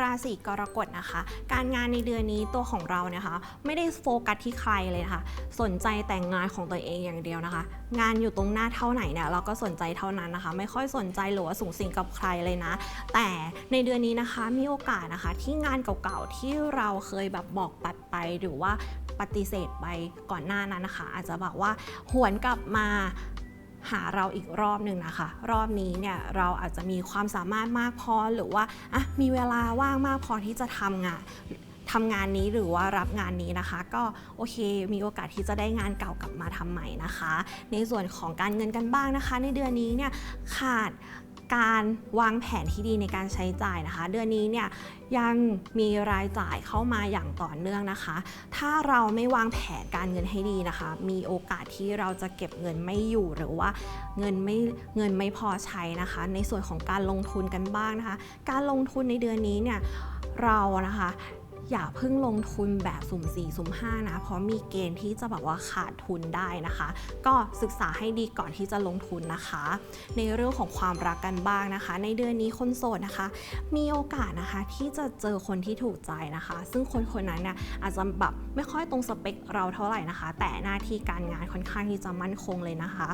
ราศีกรกฎนะคะ การงานในเดือนนี้ตัวของเราเนี่ยค่ะไม่ได้โฟกัสที่ใครเลยนะคะ สนใจแต่งงานของตัวเองอย่างเดียวนะคะ งานอยู่ตรงหน้าเท่าไหนเนี่ยเราก็สนใจเท่านั้นนะคะ ไม่ค่อยสนใจหรือว่าสูงสิงกับใครเลยนะ แต่ในเดือนนี้นะคะมีโอกาสนะคะ ที่งานเก่าๆที่เราเคยแบบบอกปัดไปหรือว่าปฏิเสธไปก่อนหน้านั้นนะคะ อาจจะแบบว่าหวนกลับมา หาเราอีกรอบหนึ่งนะคะ รอบนี้เนี่ยเราอาจจะมีความสามารถมากพอหรือว่าอะมีเวลาว่างมากพอที่จะทำงานทำงานนี้หรือว่ารับงานนี้นะคะ ก็โอเคมีโอกาสที่จะได้งานเก่ากลับมาทำใหม่นะคะ ในส่วนของการเงินกันบ้างนะคะ ในเดือนนี้เนี่ยขาด การวางแผนที่ดีในการใช้จ่ายนะคะ เดือนนี้เนี่ยยังมีรายจ่ายเข้ามาอย่างต่อเนื่องนะคะ ถ้าเราไม่วางแผนการเงินให้ดีนะคะ มีโอกาสที่เราจะเก็บเงินไม่อยู่หรือว่าเงินไม่เงินไม่พอใช้นะคะ ในส่วนของการลงทุนกันบ้างนะคะ การลงทุนในเดือนนี้เนี่ยเรานะคะ อย่าเพิ่งลงทุนแบบสุ่ม4สุ่ม5นะเพราะมีเกณฑ์ที่จะแบบว่าขาดทุนได้นะคะ ก็ศึกษาให้ดีก่อนที่จะลงทุนนะคะ ในเรื่องของความรักกันบ้างนะคะ ในเดือนนี้คนโสดนะคะ มีโอกาสนะคะที่จะเจอคนที่ถูกใจนะคะ ซึ่งคนคนนั้นเนี่ยอาจจะแบบไม่ค่อยตรงสเปคเราเท่าไหร่นะคะ แต่หน้าที่การงานค่อนข้างที่จะมั่นคงเลยนะคะ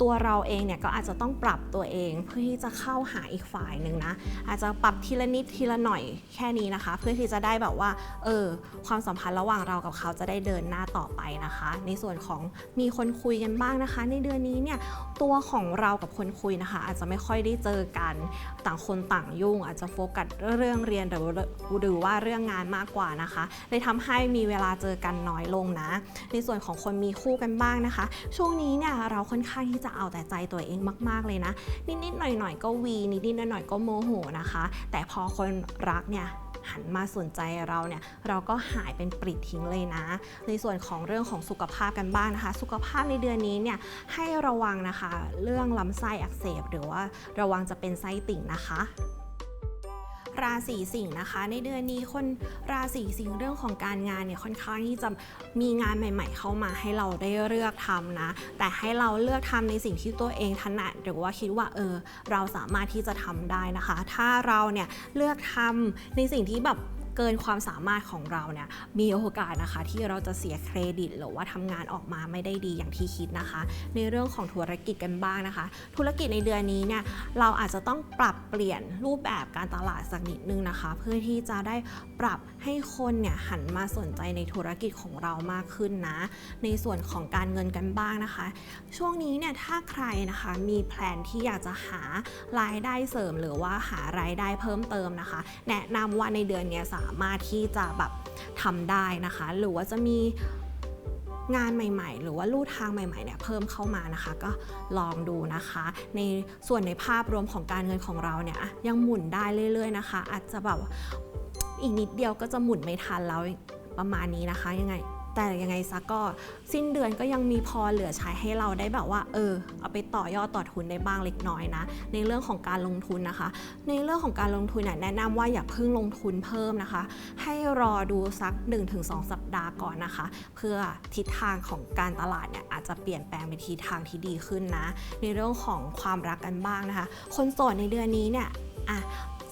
ตัวเราเองเนี่ยก็อาจจะต้องปรับตัวเองเพื่อที่จะเข้าหาอีกฝ่ายหนึ่งนะอาจจะปรับทีละนิดทีละหน่อยแค่นี้นะคะ เพื่อที่จะได้แบบว่าเออความสัมพันธ์ระหว่างเรากับเขาจะได้เดินหน้าต่อไปนะคะ ในส่วนของมีคนคุยกันบ้างนะคะ ในเดือนนี้เนี่ยตัวของเรากับคนคุยนะคะ อาจจะไม่ค่อยได้เจอกันต่างคนต่างยุ่ง อาจจะโฟกัสเรื่องเรียนหรือหรือว่าเรื่องงานมากกว่านะคะเลยทำให้มีเวลาเจอกันน้อยลงนะ ในส่วนของคนมีคู่กันบ้างนะคะ ช่วงนี้เนี่ยเราค่อนข้างที่จะเอาแต่ใจตัวเองมาก ๆเลยนะ นิดๆหน่อยๆก็วีนิดๆหน่อยๆก็โมโหนะคะ แต่พอคนรักเนี่ย หันมาสนใจเราเนี่ยเราก็หายเป็นปริดทิ้งเลยนะ ในส่วนของเรื่องของสุขภาพกันบ้างนะคะ สุขภาพในเดือนนี้เนี่ยให้ระวังนะคะ เรื่องลำไส้อักเสบ หรือว่าระวังจะเป็นไส้ติ่งนะคะ ราศีสิงห์นะคะ ในเดือนนี้คนราศีสิงห์เรื่องของการงานเนี่ยค่อนข้างที่จะมีงานใหม่ ๆ เข้ามาให้เราได้เลือกทำนะ แต่ให้เราเลือกทำในสิ่งที่ตัวเองถนัดหรือว่าคิดว่าเออเราสามารถที่จะทำได้นะคะ ถ้าเราเนี่ยเลือกทำในสิ่งที่แบบ เกินความสามารถของเราเนี่ยมีโอกาสนะคะ ที่เราจะเสียเครดิตหรือว่าทำงานออกมาไม่ได้ดีอย่างที่คิดนะคะ ในเรื่องของธุรกิจกันบ้างนะคะ ธุรกิจในเดือนนี้เนี่ยเราอาจจะต้องปรับเปลี่ยนรูปแบบการตลาดสักนิดนึงนะคะ เพื่อที่จะได้ปรับให้คนเนี่ยหันมาสนใจในธุรกิจของเรามากขึ้นนะ ในส่วนของการเงินกันบ้างนะคะ ช่วงนี้เนี่ยถ้าใครนะคะมีแพลนที่อยากจะหารายได้เสริม หรือว่าหารายได้เพิ่มเติมนะคะ แนะนำว่าในเดือนนี้สามารถที่จะแบบทำได้นะคะ หรือว่าจะมีงานใหม่ๆ หรือว่าลู่ทางใหม่ๆเนี่ยเพิ่มเข้ามานะคะ ก็ลองดูนะคะ ในส่วนในภาพรวมของการเงินของเราเนี่ยยังหมุนได้เรื่อย ๆนะคะ อาจจะแบบอีกนิดเดียวก็จะหมุนไม่ทันแล้วประมาณนี้นะคะยังไง แต่ยังไงซะก็สิ้นเดือนก็ยังมีพอเหลือใช้ให้เราได้แบบว่า เออ เอาไปต่อยอดต่อทุนได้บ้างเล็กน้อยนะ ในเรื่องของการลงทุนนะคะ ในเรื่องของการลงทุนเนี่ยแนะนำว่าอย่าเพิ่งลงทุนเพิ่มนะคะ ให้รอดูสัก 1-2 สัปดาห์ก่อนนะคะ เพื่อทิศทางของการตลาดเนี่ยอาจจะเปลี่ยนแปลงไปทิศทางที่ดีขึ้นนะ ในเรื่องของความรักกันบ้างนะคะ คนโสดในเดือนนี้เนี่ยอะ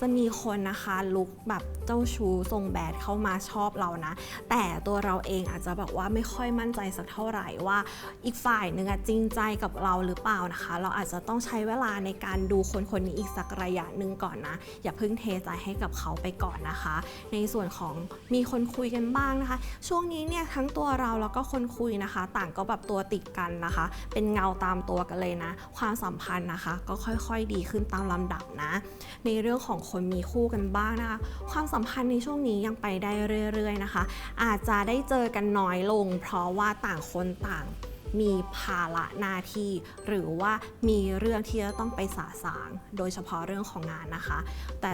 จะมีคนนะคะลุกแบบเจ้าชู้ทรงแบดเข้ามาชอบเรานะ แต่ตัวเราเองอาจจะแบบว่าไม่ค่อยมั่นใจสักเท่าไหร่ว่าอีกฝ่ายหนึ่งจริงใจกับเราหรือเปล่านะคะ เราอาจจะต้องใช้เวลาในการดูคนคนนี้อีกสักระยะหนึ่งก่อนนะ อย่าเพิ่งเทใจให้กับเขาไปก่อนนะคะ ในส่วนของมีคนคุยกันบ้างนะคะ ช่วงนี้เนี่ยทั้งตัวเราแล้วก็คนคุยนะคะ ต่างก็แบบตัวติดกันนะคะ เป็นเงาตามตัวกันเลยนะ ความสัมพันธ์นะคะ ก็ค่อยๆดีขึ้นตามลำดับนะ ในเรื่องของคนมีคู่กันบ้างนะคะ ความสัมพันธ์ในช่วงนี้ยังไปได้เรื่อยๆนะคะ อาจจะได้เจอกันน้อยลง เพราะว่าต่างคนต่าง มีภาระหน้าที่ หรือว่ามีเรื่องที่จะต้องไปสาสางโดยเฉพาะเรื่องของงานนะคะ แต่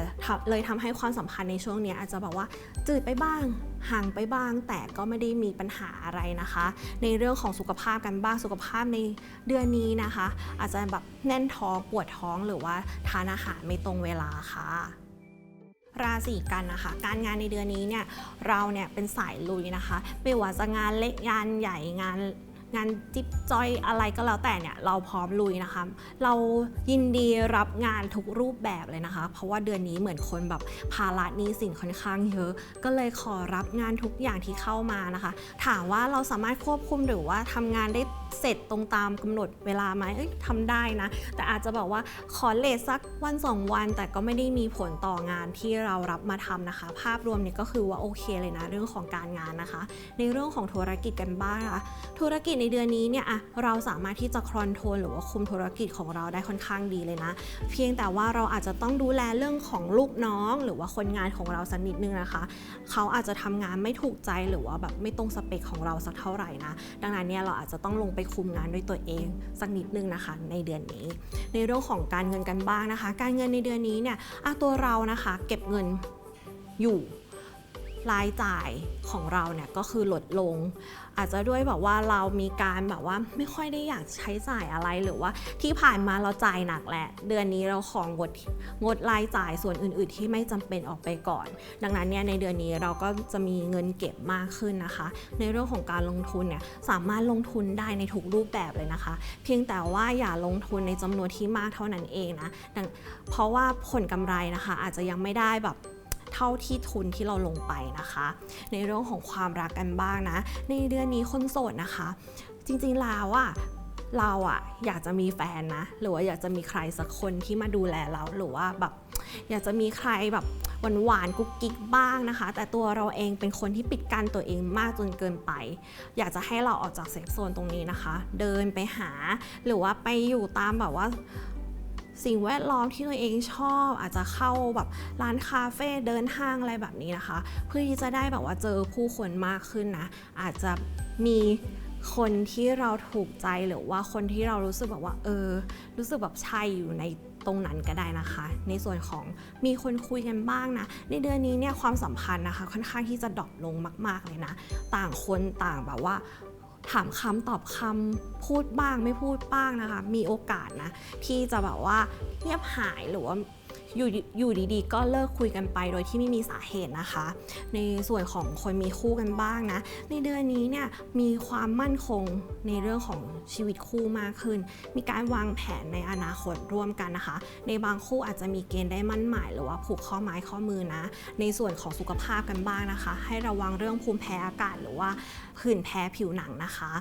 เลยทำให้ความสัมพันธ์ในช่วงนี้อาจจะบอกว่าจืดไปบ้างห่างไปบ้าง แต่ก็ไม่ได้มีปัญหาอะไรนะคะ ในเรื่องของสุขภาพกันบ้างสุขภาพในเดือนนี้นะคะ อาจจะแบบแน่นท้องปวดท้องหรือว่าทานอาหารไม่ตรงเวลาค่ะราศีกันนะคะ การงานในเดือนนี้เนี่ยเราเนี่ยเป็นสายลุยนะคะ ไม่ว่าจะงานเล็กงานใหญ่งาน งานจิ๊บจอยอะไรก็แล้วแต่เนี่ยเราพร้อมลุยนะคะ เรายินดีรับงานทุกรูปแบบเลยนะคะ เพราะว่าเดือนนี้เหมือนคนแบบภาระหนี้สิ่งค่อนข้างเยอะ ก็เลยขอรับงานทุกอย่างที่เข้ามานะคะ ถามว่าเราสามารถควบคุมหรือว่าทำงานได้เสร็จตรงตามกำหนดเวลาไหมเอ้ยทำได้นะ แต่อาจจะบอกว่าขอเลทสักวันสองวัน แต่ก็ไม่ได้มีผลต่องานที่เรารับมาทำนะคะ ภาพรวมเนี่ยก็คือว่าโอเคเลยนะเรื่องของการงานนะคะ ในเรื่องของธุรกิจกันบ้างนะคะธุรกิจในในเดือนนี้เนี่ยอะเราสามารถที่จะครอนโทรลหรือว่าคุมธุรกิจของเราได้ค่อนข้างดีเลยนะ เพียงแต่ว่าเราอาจจะต้องดูแลเรื่องของลูกน้อง หรือว่าคนงานของเราสักนิดนึงนะคะ เขาอาจจะทำงานไม่ถูกใจหรือว่าแบบไม่ตรงสเปคของเราสักเท่าไหร่นะ ดังนั้นเนี่ยเราอาจจะต้องลงไปคุมงานด้วยตัวเองสักนิดนึงนะคะ ในเดือนนี้ ในเรื่องของการเงินกันบ้างนะคะ การเงินในเดือนนี้เนี่ยตัวเรานะคะ เก็บเงินอยู่ รายจ่ายของเราเนี่ยก็คือลดลง อาจจะด้วยแบบว่าเรามีการแบบว่าไม่ค่อยได้อยากใช้จ่ายอะไรหรือว่าที่ผ่านมาเราจ่ายหนักแหละ เดือนนี้เราของงดงดรายจ่ายส่วนอื่น ๆ ที่ไม่จำเป็นออกไปก่อน ดังนั้นเนี่ยในเดือนนี้เราก็จะมีเงินเก็บมากขึ้นนะคะ ในเรื่องของการลงทุนเนี่ยสามารถลงทุนได้ในทุกรูปแบบเลยนะคะ เพียงแต่ว่าอย่าลงทุนในจำนวนที่มากเท่านั้นเองนะเพราะว่าผลกำไรนะคะ อาจจะยังไม่ได้แบบ เท่าที่ทุนที่เราลงไปนะคะ ในเรื่องของความรักกันบ้างนะ ในเดือนนี้คนโสดนะคะ จริงๆแล้วอะเราอะอยากจะมีแฟนนะ หรือว่าอยากจะมีใครสักคนที่มาดูแลเราหรือว่าแบบอยากจะมีใครแบบหวานๆกุ๊กกิ๊กบ้างนะคะ แต่ตัวเราเองเป็นคนที่ปิดกั้นตัวเองมากจนเกินไป อยากจะให้เราออกจากเซฟโซนตรงนี้นะคะ เดินไปหา หรือว่าไปอยู่ตามแบบว่า สิ่งแวดล้อมที่ตัวเองชอบ อาจจะเข้าแบบร้านคาเฟ่เดินห้างอะไรแบบนี้นะคะ เพื่อที่จะได้แบบว่าเจอผู้คนมากขึ้นนะ อาจจะมีคนที่เราถูกใจหรือว่าคนที่เรารู้สึกแบบว่า เออ รู้สึกแบบใช่อยู่ในตรงนั้นก็ได้นะคะ ในส่วนของมีคนคุยกันบ้างนะ ในเดือนนี้เนี่ยความสัมพันธ์นะคะ ค่อนข้างที่จะดรอปลงมาก ๆเลยนะ ต่างคนต่างแบบว่า ถามคำตอบคำพูดบ้างไม่พูดบ้างนะคะ มีโอกาสนะ ที่จะแบบว่าเงียบหายหรือว่า อยู่ดีอยู่ดีๆ ก็เลิกคุยกันไปโดยที่ไม่มีสาเหตุนะคะ ในส่วนของคนมีคู่กันบ้างนะ ในเดือนนี้เนี่ยมีความมั่นคงในเรื่องของชีวิตคู่มากขึ้น มีการวางแผนในอนาคตร่วมกันนะคะ ในบางคู่อาจจะมีเกณฑ์ได้มั่นหมาย หรือว่าผูกข้อไม้ข้อมือนะ ในส่วนของสุขภาพกันบ้างนะคะ ให้ระวังเรื่องภูมิแพ้อากาศหรือว่าผื่นแพ้ผิวหนังนะคะ